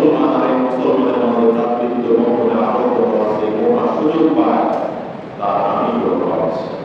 মুসলমান আর মুসলমানের মধ্যে তাৎপর্য মহলে আবদ্ধ হওয়া সেই মহার সুযোগ পায় তা আমি গ্রহণ করছি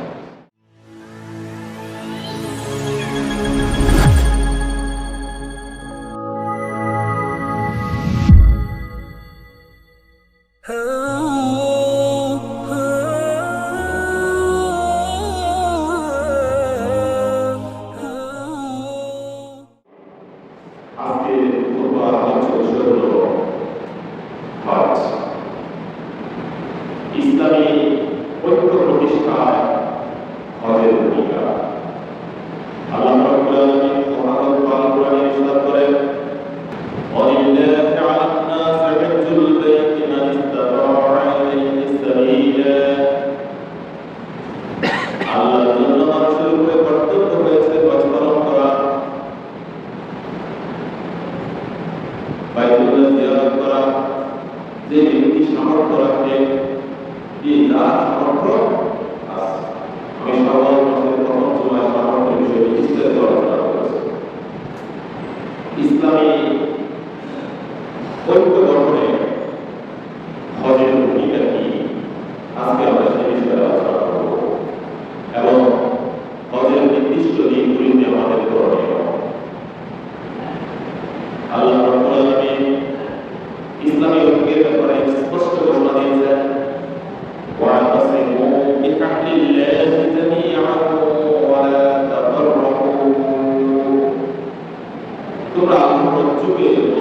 do meio,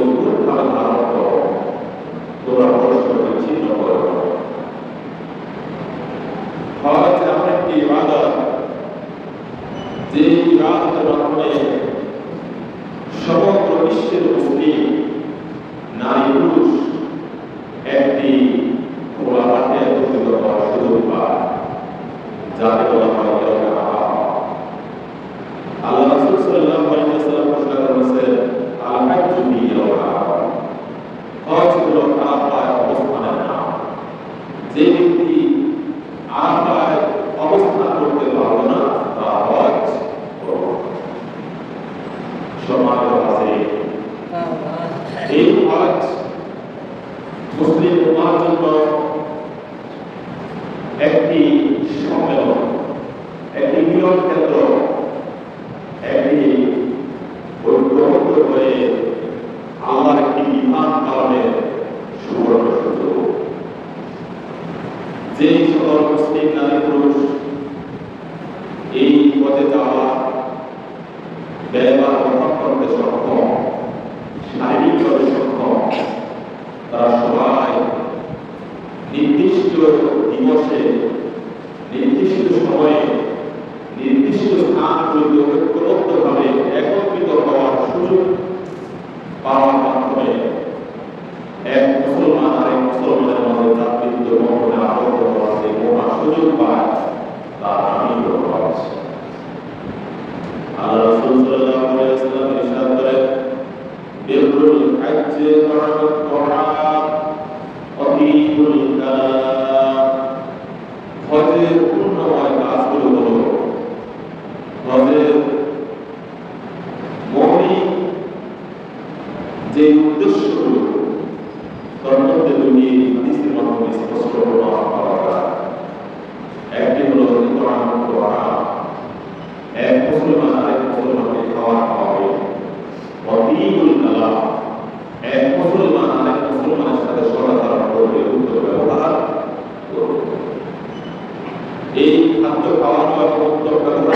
Allah untuk berbuat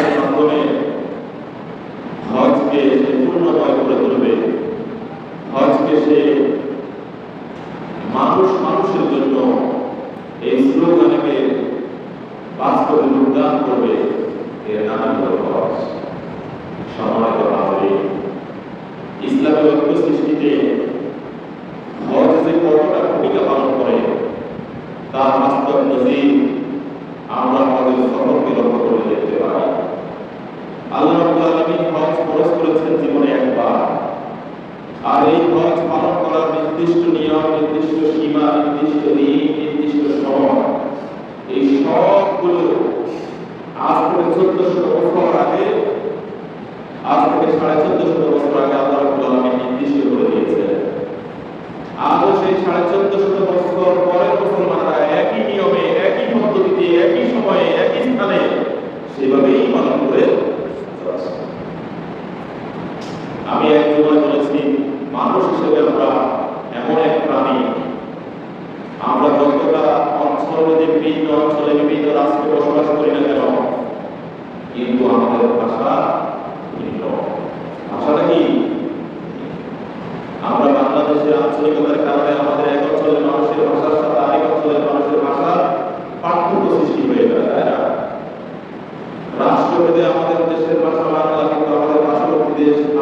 সাড়ে চোদ্দশো বছর আগে আল্লাহ রব্বুল আলামিন নির্দিষ্ট করে দিয়েছেন আজও সেই সাড়ে চোদ্দশো বছর পরের মুসলমানরা একই নিয়মে, একই পদ্ধতিতে, একই সময়ে, একই স্থানে সেভাবেই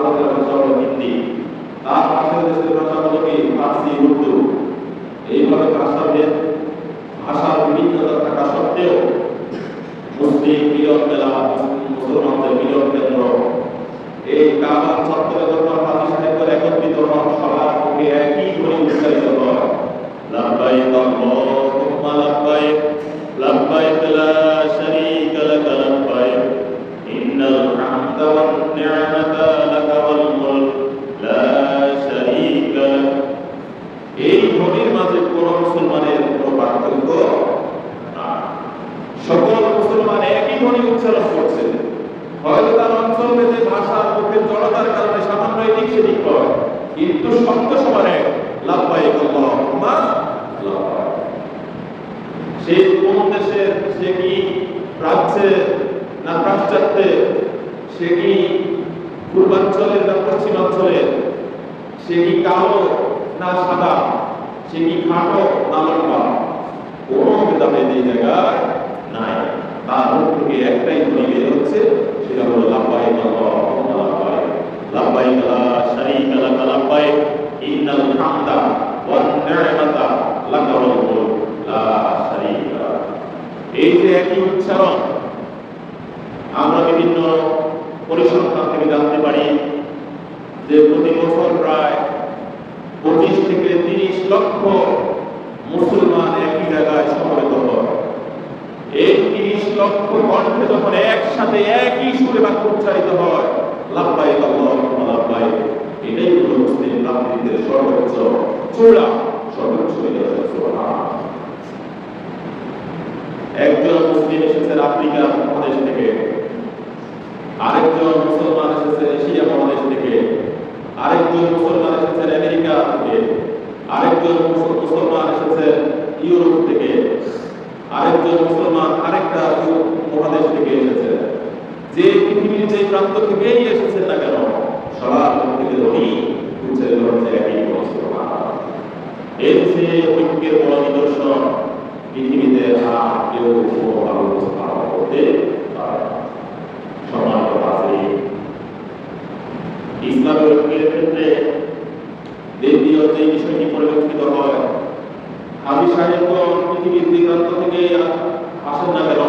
ভারতের ভাষা হলো হিন্দি তার পাশের দেশের ভাষা ফার্সি উর্দু। এইভাবে ভাষাভেদ ভাষার বিভিন্নতা থাকা সত্ত্বেও মুসলিম মিলন মেলা মুসলমানদের মিলন কেন্দ্র এই কাবা চত্বরে যখন হাজি সাহেবের একত্রিত হন সবার মুখে একই ধ্বনি উচ্চারিত হয় লাব্বাইক আল্লাহুম্মা লাব্বাইক লাব্বাইক লা শারীকা লাক লাব্বাইক ইন্নাল হামদা ওয়ান নি'মাতা লাক ওয়াল মুলক লা শারীকা লাক এই ধ্বনির মাঝে কোন মুসলমানের কোনো পার্থক্য নাই সকল মুসলমান একই ধ্বনি উচ্চারণ করছে হয়তো তার অঞ্চল ভেদে ভাষার মুখের জড়তার কারণে সামান্য এদিক সেদিক হয় কিন্তু শব্দ সমানে লাভবাহিক আল্লাহুম্মা লাভবাহিক সে কোন দেশের সে কি প্রাচ্যে না পাশ্চাত্যে সে কি পূর্বাঞ্চলের না পশ্চিমাঞ্চলের? সে কি কালো না সাদা? সে কি খাটো না লম্বা? কোনো ভেদাভেদ এই জায়গায় নাই। তার মুখ থেকে একটাই ধ্বনি হচ্ছে, সেটা হলো লাব্বাইক আল্লাহুম্মা শারীকা লাক লাব্বাইক ইন্নাল হামদা ওয়ান নি'মাতা লাক ওয়াল মুলক লা শারীকা লাক। এই যে একই উচ্চারণ আমরা বিভিন্ন পরিসংখ্যান থেকে জানতে পারি যে প্রতি বছর প্রায় পঁচিশ থেকে তিরিশ লক্ষ মুসলমান একই জায়গায় সমবেত হয় এই তিরিশ লক্ষ কণ্ঠে যখন একসাথে একই সুরে বাক্য উচ্চারিত হয় লাভবাই লাভবাই এটাই হলো মুসলিম রাজনীতির সর্বোচ্চ চূড়া, সর্বোচ্চ একজন মুসলিম এসেছেন আফ্রিকা মহাদেশ থেকে। আরেকজন মুসলমান এসেছেন এশিয়া মহাদেশ থেকে। আরেকজন মুসলমান এসেছেন আমেরিকা থেকে। আরেকজন মুসল- মুসলমান এসেছেন ইউরোপ থেকে। আরেকজন মুসলমান আরেকটা মহাদেশ থেকে এসেছেন যে প্রান্ত থেকেই এসেছেন না কেন সবার থেকে ধনী উচ্চারিত হচ্ছে একই এর যে ঐক্যের বড় নিদর্শন পৃথিবীতে আর কেউ কোনোভাবে উপস্থাপন করতে পারে না। সম্মানিত ইসলামের ঐক্যের ক্ষেত্রে দ্বিতীয় যে বিষয়টি পরিলক্ষিত হয় হাজি সাহেবগণ পৃথিবীর দিগন্ত থেকে আসেন না কেন?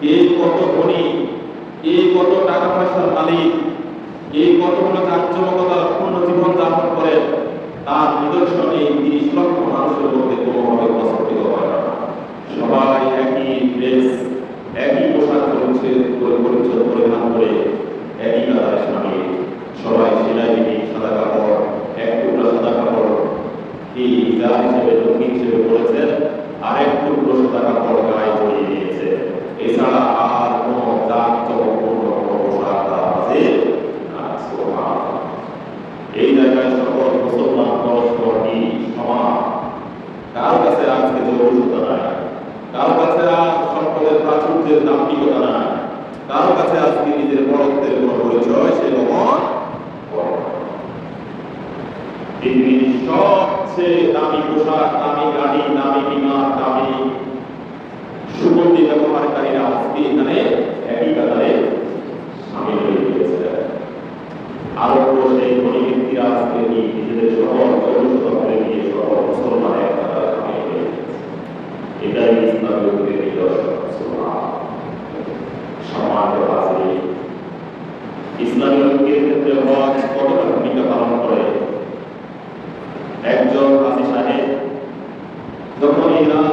কে কত ধনী কে কত টাকা পয়সার মালিক কে কতগুলো জাকজমকতা পূর্ণ জীবন যাপন করেন তার নিদর্শন এই তিরিশ লক্ষ মানুষের মধ্যে কোনোভাবে উপস্থিত হয় না। সবাই একই ড্রেস, একই পোশাক পরিচ্ছেদ করে পরিচ্ছদ পরিধান করে একই কাতারে সামিল সবাই সেলাই বিধি সাদা কাপড়, এক টুকরা সাদা কাপড়। কি যা হিসেবে, লুঙ্গি হিসেবে পড়েছেন আর এক টুকরো সাদা কাপড় গায়ে জড়িয়ে দিয়েছে এছাড়া আর কোনো জাত চমকপূর্ণ কোনো পোশাক তার মাঝে নাই। সুবহানাল্লাহ। এই জায়গায় সকল মুসলমান পরস্পর কি সমান কার কাছে আজকে জরুরতা নাই কার কাছে আর সম্পদের প্রাচুর্যের দাম্ভিকতা নাই কার কাছে আজকে নিজের বড়ত্বের কোনো পরিচয় সে গ্রহণ করে না। পৃথিবীর সবচেয়ে দামি পোশাক দামি গাড়ি দামি বিমান দামি সুগন্ধি ব্যবহারকারীরা আজকে এখানে একই কাতারে সামিল হয়ে গিয়েছে আরও সেই ধনী ব্যক্তিরা আজকে এই নিজেদের শহর জনশত করে গিয়ে শহর মুসলমান এক কাতারে সামিল হয়ে গিয়েছে এটাই ইসলামের উপরে নিদর্শন সুবহানাল্লাহ। সম্মানিত হাজিরিন, ইসলামী ঐক্যের ক্ষেত্রে হজ কতটা ভূমিকা পালন করে। একজন হাজি সাহেব যখন ইরান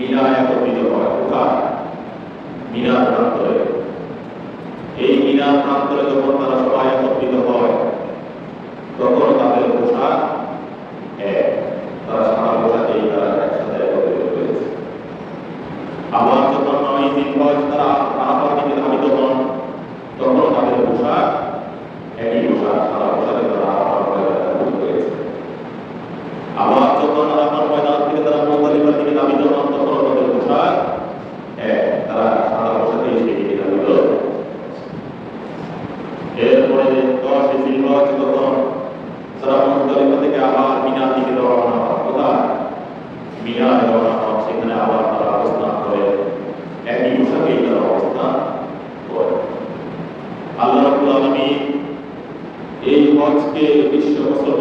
মিনায় একত্রিত হয়। কোথায়? মিনার প্রান্তরে এই মিনার প্রান্তরে যখন তারা সবাই একত্রিত হয়, তখন তাদের পোশাক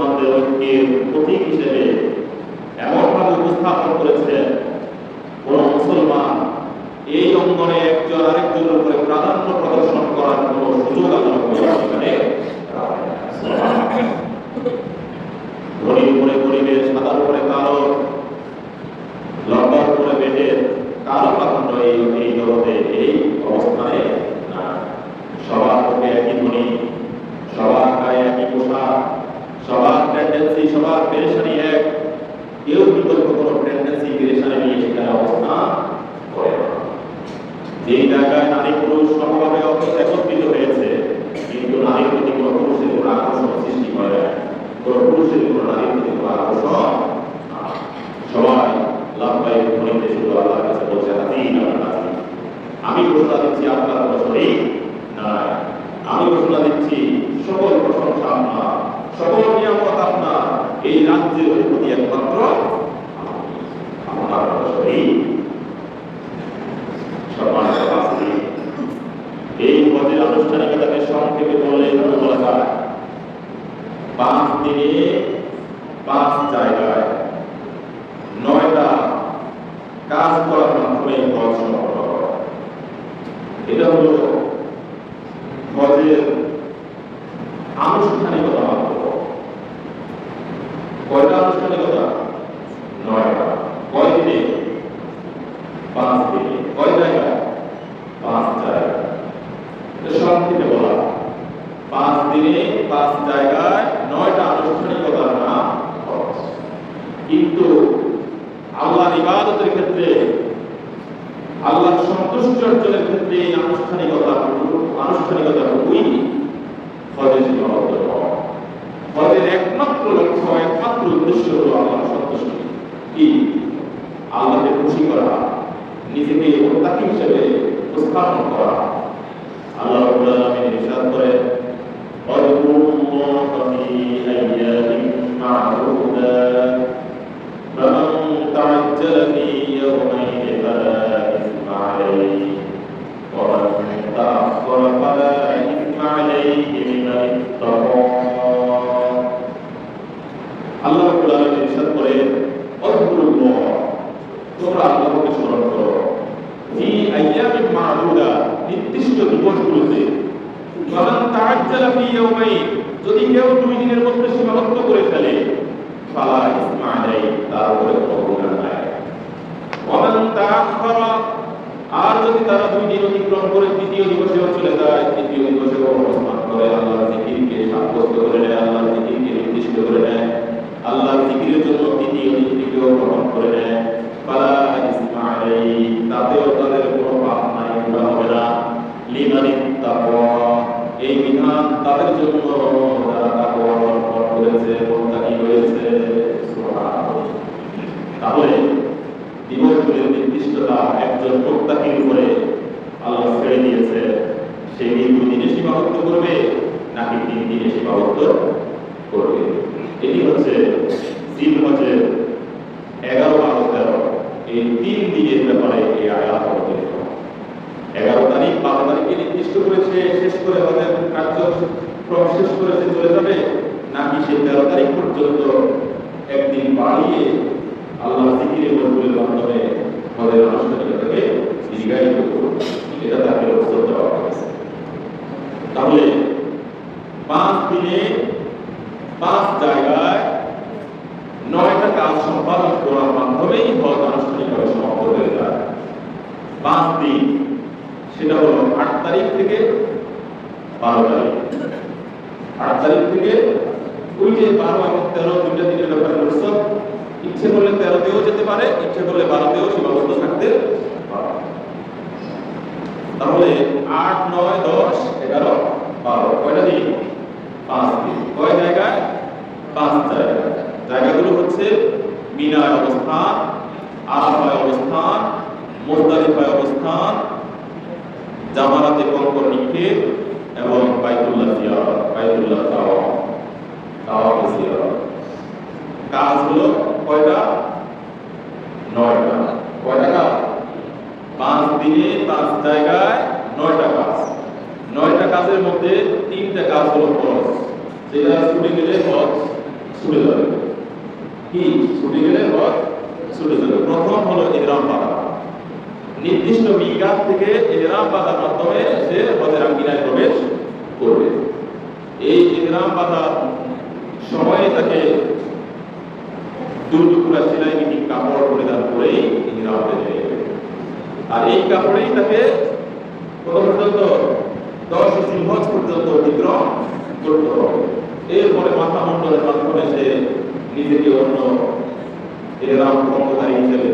আমাদের ঐক্যের প্রতীক হিসেবে একজন প্রত্যাশীর উপরে আল্লাহ ছেড়ে দিয়েছে সেই দিন দুদিনে সীমাবদ্ধ করবে নাকি তিন দিনে সীমাবদ্ধ তাহলে পাঁচ দিনে পাঁচ জায়গায় নয়টা কাজ সম্পাদন করার মাধ্যমেই হজ আনুষ্ঠানিকভাবে সমাপ্ত হয়ে যায়। পাঁচ দিন, সেটা হলো আট তারিখ থেকে বারো তারিখ। আট তারিখ থেকে ওই যে বারো এবং তেরো দুইটা দিনের ব্যাপারে ইচ্ছে করলে তেরোতেও যেতে পারে, ইচ্ছে করলে বারোতেও সীমাবদ্ধ থাকতে তাহলে আট, নয়, দশ, এগারো, বারো। কয়টা দিন পাঁচ দিন কয় জায়গায়? পাঁচ জায়গা জায়গাগুলো হচ্ছে মিনায় অবস্থান, আরাফায় অবস্থান মোজদালিফায় অবস্থান জামারাতে কঙ্কর নিক্ষেপ এবং বাইতুল্লাহ জিয়ারত বাইতুল্লাহ তাওয়াফ তাওয়াফ জিয়ারত কাজ হলো কয়টা নয়টা কয়টা কাজ পাঁচ দিনে পাঁচ জায়গায় নয়টা কাজ নয়টা কাজের মধ্যে তিনটা কাজ হলো ফরজ যেটা ছুটে গেলে হজ ছুটে যাবে কি ছুটে গেলে হজ ছুটে যাবে প্রথম হলো ইহরাম বাঁধা নির্দিষ্ট মিকাত থেকে ইহরাম বাঁধার মাধ্যমে সে হজের আঙ্গিনায় প্রবেশ করবে এই ইহরাম বাঁধার সময়ে তাকে দুর্টুকুরা সেলাই বিহীন কাপড় পরিধান করেই ইহরাম বেঁধে নেবে আর এই কাপড়েই তাকে কত পর্যন্ত দশ সিংহজ পর্যন্ত অতিক্রম করতে হবে এরপরে মাথা মন্ডলের মাধ্যমে সে নিজেকে অন্য এরাম ক্ষমতাকারী হিসেবে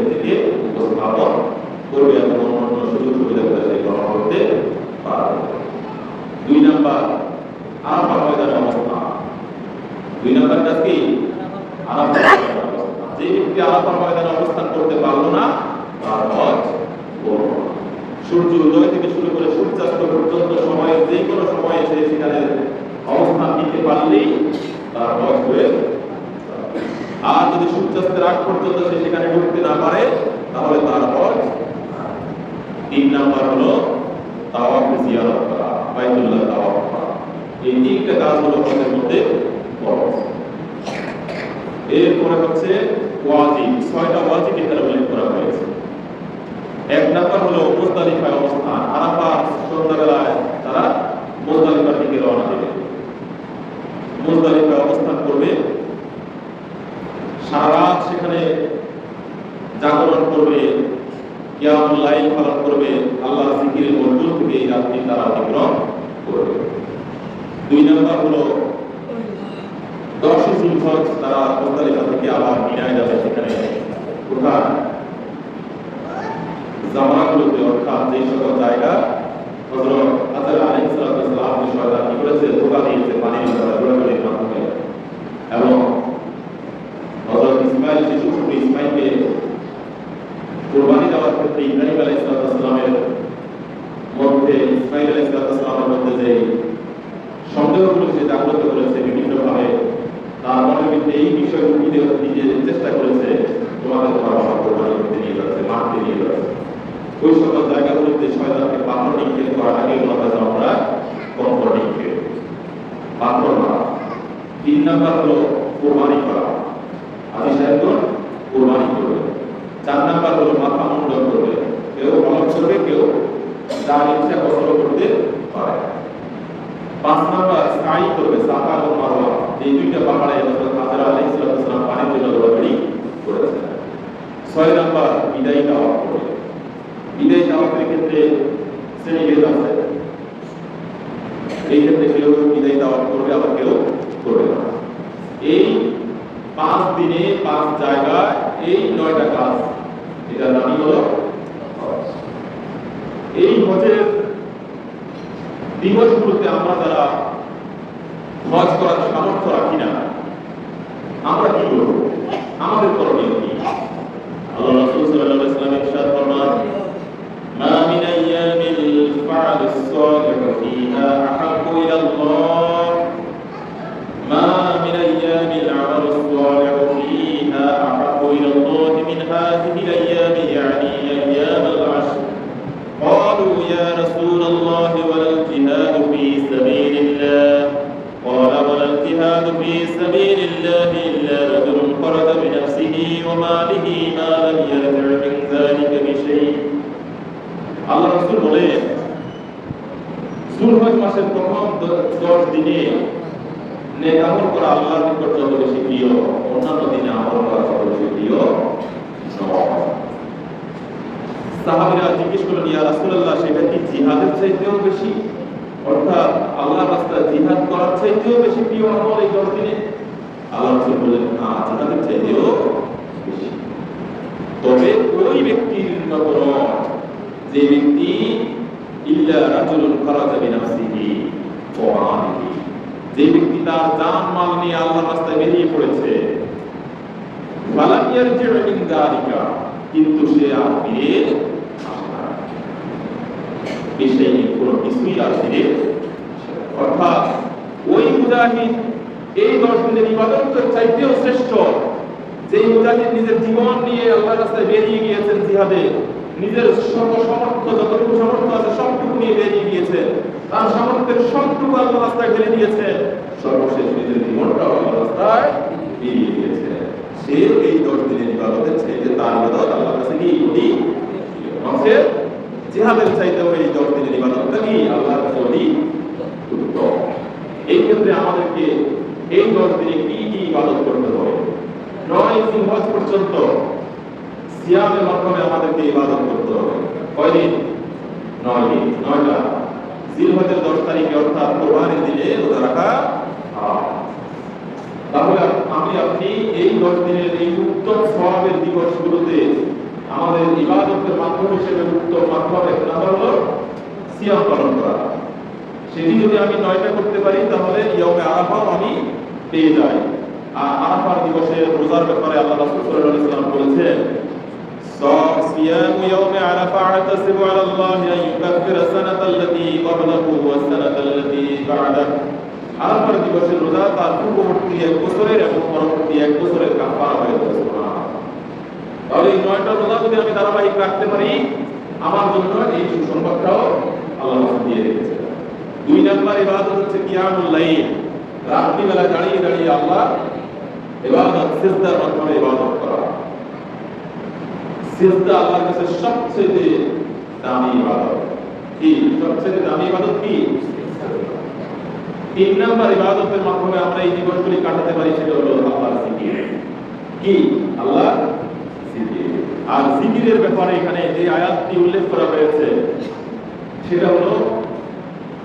উপস্থাপন করবে এবং অন্য সুযোগ গ্রহণ করতে পারবে দুই নাম্বার আরাফা ময়দানের অবস্থা দুই কি। যে ব্যক্তি আরাফা ময়দানে অবস্থান করতে পারল না, তার হজ সূর্য উদয় থেকে শুরু করে সূর্যাস্ত পর্যন্ত সময়ে যে কোনো সময়ে সে সেখানে অবস্থান নিতে পারলেই তার হজ হয়ে। আর যদি সূর্যাস্তের আগ পর্যন্ত সে সেখানে ঢুকতে না পারে, তাহলে তার তিন নাম্বার হলো তাওয়াফ জিয়ারত করা, বাইতুল্লাহ তাওয়াফ করা। এই তিনটা কাজ হলো মধ্যে এরপরে হচ্ছে ওয়াজিব, ছয়টা ওয়াজিব এখানে উল্লেখ করা হয়েছে। এক নাম্বার হলো মুজদালিফায় অবস্থান আরাফা সন্ধ্যাবেলায় তারা মুজদালিফার দিকে রওনা দেবে মুজদালিফায় অবস্থান করবে সারা রাত সেখানে জাগরণ করবে কিয়ামুল লাইল পালন করবে আল্লাহ জিকিরের মজদুর থেকে এই রাত্রি তারা অতিক্রম করবে দুই নাম্বার হলো দশই জিলহজ তারা মুজদালিফা থেকে আবার মিনায় যাবে সেখানে কোথায় জামাগুলোতে অর্থাৎ যে সকল জায়গা হযরত হাজর আলাইহিস সালাম বিষয়টা কি করেছে ধোকা দিয়েছে পানির দ্বারা ঘোরাঘুরির মাধ্যমে এবং হযরত ইসমাইল শিশু পুত্র ইসমাইলকে কুরবানি দেওয়ার ক্ষেত্রে ইব্রাহিম আলাইহিস সালামের মধ্যে ইসমাইল আলাইহিস সালামের মধ্যে যে সন্দেহগুলো সে জাগ্রত করেছে, বিভিন্নভাবে তার মনের মধ্যে এই বিষয়গুলো দিতে চেষ্টা করেছে তোমাকে তোমার কোরবানি করতে নিয়ে যাচ্ছে মারতে নিয়ে যাচ্ছে। ওই সকল জায়গাগুলোতে শয়তানকে পাথর নিক্ষেপ করার আগে যে আমরা কঙ্কর নিক্ষেপ। পাথর মারা। তিন নাম্বার হলো করা আদি সাহেবগণ কোরবানি করবে চার নাম্বার হলো মাথা মুন্ডন করবে কেউ অলক করবে কেউ যার ইচ্ছা কসল করতে পারে পাঁচ নাম্বার সাই করবে সাফা এবং মারওয়া এই দুইটা পাহাড়ে হযরত হাজরা আলাইহিস সালাম পানির জন্য দৌড়াদৌড়ি করেছেন ছয় নাম্বার বিদায়ী দাওয়া করবে বিদায় দাওয়াতের ক্ষেত্রে শ্রেণীভেদ আছে এই ক্ষেত্রে কেউ বিদায় দাওয়াত করবে আবার কেউ করবে না এই পাঁচ দিনে পাঁচ জায়গায় এই নয়টা কাজ এটার নামই হলো হজ। এই হজের দিবসগুলোতে আমরা যারা হজ করার সামর্থ্য রাখি না আমরা কি করব আমাদের করণীয় কি আল্লাহ রাসূল সাল্লাল্লাহু আলাইহি ওয়াসাল্লাম ইরশাদ ফরমান ما من أيام الفعل الصالح فيها أحب إلى الله. ما من أيام العمل الصالح فيها أحب إلى الله من هذه الأيام يعني أيام العشر. قالوا يا رسول الله ولا الجهاد في سبيل الله. قال ولا الجهاد في سبيل الله إلا رجل خرج بنفسه وماله ما لم يرجع من ذلك بشيء. الله رسول الله সুলহজ মাসের প্রথম দশ দিনে নেক আমল করা আল্লাহর নিকট যত বেশি প্রিয়, অন্যান্য দিনে আমল করা তত বেশি প্রিয় সাহাবীরা জিজ্ঞেস করলেন, ইয়া রাসূলুল্লাহ, সেটা কি জিহাদের চাইতেও বেশি? অর্থাৎ আল্লাহর রাস্তায় জিহাদ করার চাইতেও বেশি প্রিয় আমল এই দশ দিনে? আল্লাহ রাসূল বললেন হ্যাঁ জিহাদের চাইতেও বেশি। তবে ওই ব্যক্তির যে ব্যক্তি ইল্লা রাজুলুন খারাজা বিনাফসিহি ওয়া যে ব্যক্তি তার জান মাল নিয়ে আল্লাহর রাস্তায় বেরিয়ে পড়েছে, ফালাম ইয়ারজিউ মিন যালিকা কিন্তু সে আর ফিরে বিষয়ে কোনো কিছুই আর ফিরে অর্থাৎ ওই মুজাহিদ এই দশ দিনের ইবাদতের চাইতেও শ্রেষ্ঠ। যে মুজাহিদ নিজের জীবন নিয়ে আল্লাহর রাস্তায় বেরিয়ে গিয়েছেন জিহাদে নিজের সর্ব সমর্থ যতটুকু সামর্থ্য আছে, সবটুকু নিয়ে বেরিয়ে গিয়েছে। তার সামর্থ্যের সবটুকু আল্লাহ রাস্তায় ঢেলে দিয়েছে। সর্বশেষ নিজের জীবনটাও আল্লাহ রাস্তায় সে এই দশ দিনের ইবাদতের চাইতে তার ইবাদত কাছে কি অংশের জিহাদের এই দশ দিনের ইবাদতটা কি আল্লাহর কাছে উত্তম। এই ক্ষেত্রে আমাদেরকে এই দশ দিনে কি কি ইবাদত করতে হবে? নয় পর্যন্ত সিয়ামের মাধ্যমে আমাদেরকে কয়দিন? নয় দিন। নয়টা জিলহজের দশ তারিখে অর্থাৎ কোরবানির দিনে রোজা রাখা তাহলে আমি আপনি এই দশ দিনের এই উত্তম সওয়াবের দিবসগুলোতে আমাদের ইবাদতের মাধ্যম হিসেবে উত্তম মাধ্যম এক হলো সিয়াম পালন করা। সেটি যদি আমি নয়টা করতে পারি, তাহলে ইয়মে আরাফাও আমি পেয়ে যাই। আর আরাফার দিবসে রোজার ব্যাপারে আল্লাহ রাসূল সাল্লাল্লাহু বলেছেন صيام يوم عرفة اعتصم على الله أن يكفر السنة التي قبله والسنة التي بعده আরাফার দিবসের রোজা তার পূর্ববর্তী এক বছরের এবং পরবর্তী এক বছরের কাফারা হয়ে যাবে সুবহানাল্লাহ। তাহলে এই নয়টা রোজা যদি আমি ধারাবাহিক রাখতে পারি আমার জন্য এই সুসংবাদটাও আল্লাহ রাসূল দিয়ে রেখেছেন দুই নাম্বার ইবাদত হচ্ছে কিয়ামুল লাইল রাত্রি বেলা দাঁড়িয়ে দাঁড়িয়ে আল্লাহ ইবাদত সিজদার মাধ্যমে ইবাদত করা সিজদা আল্লাহর কাছে সবচেয়ে দামি ইবাদত। কি? সবচেয়ে দামি ইবাদত কি? তিন নাম্বার ইবাদতের মাধ্যমে আমরা এই দিবসগুলি কাটাতে পারি সেটা হলো আল্লাহর জিকির। কি? আল্লাহ জিকির। আর জিকিরের ব্যাপারে এখানে যে আয়াতটি উল্লেখ করা হয়েছে, সেটা হলো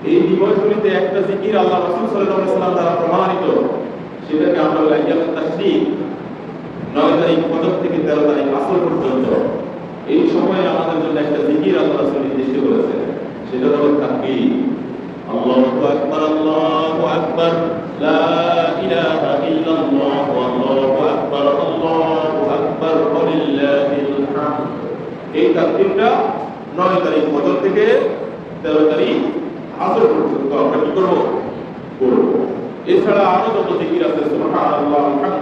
এই দিবসগুলিতে একটা জিকির আল্লাহ রাসূল সাল্লাল্লাহু আলাইহি দ্বারা প্রমাণিত। সেটাকে আমরা বলি আইয়ামুত তাশরিক নয় তারিখ ফজর থেকে তেরো তারিখ আসর পর্যন্ত এই সময়ে আমাদের জন্য একটা জিকির আল্লাহ নির্দিষ্ট করেছে সেটা হলো তাকবীর। আল্লাহু আকবার আল্লাহু আকবার, লা ইলাহা ইল্লাল্লাহ, আল্লাহু আকবার আল্লাহু আকবার, ওয়ালিল্লাহিল হামদ। এই তাকবীরটা নয় তারিখ ফজর থেকে তেরো তারিখ আসর পর্যন্ত আমরা কি করব? করব। এছাড়া আরও যত জিকির আছে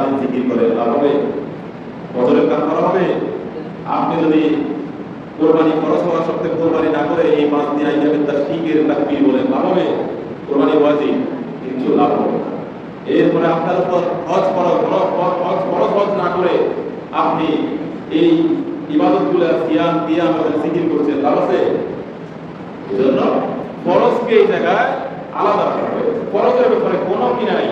দিয়ে জিকির করেন হবে। ফজরের কাজ করা হবে। আপনি যদি কোরবানি খরচ হওয়া সত্ত্বেও কোরবানি না করে এই পাঁচ দিন আইয়ামের তার ঠিকের তাকবীর বলেন, লাভ হবে। কোরবানি ওয়াজিব, কিন্তু লাভ হবে এরপরে আপনার উপর হজ ফরজ হজ ফরজ, হজ না করে আপনি এই ইবাদতগুলো, সিয়াম, কিয়াম এবং জিকির করছেন, লাভ আছে? এজন্য ফরজকে এই জায়গায় আলাদা রাখা হয়েছে। ফরজের ব্যাপারে কোনো কি নাই?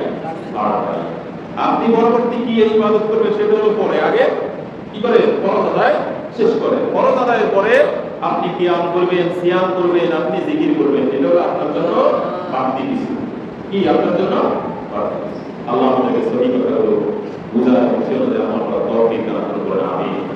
নাই। আপনি পরবর্তী কি এই ইবাদত করবে সেটা হলো পরে। আগে কি করে? ফরজ আদায় শেষ করে। ফরজ আদায়ের পরে আপনি কিয়াম করবেন, সিয়াম করবেন, আপনি জিকির করবেন। এটা হলো আপনার জন্য বাড়তি কিছু। কি? আপনার জন্য। আল্লাহ আমাদেরকে সহি কথা সে অনুযায়ী আমার তরফে দান করে আমিন।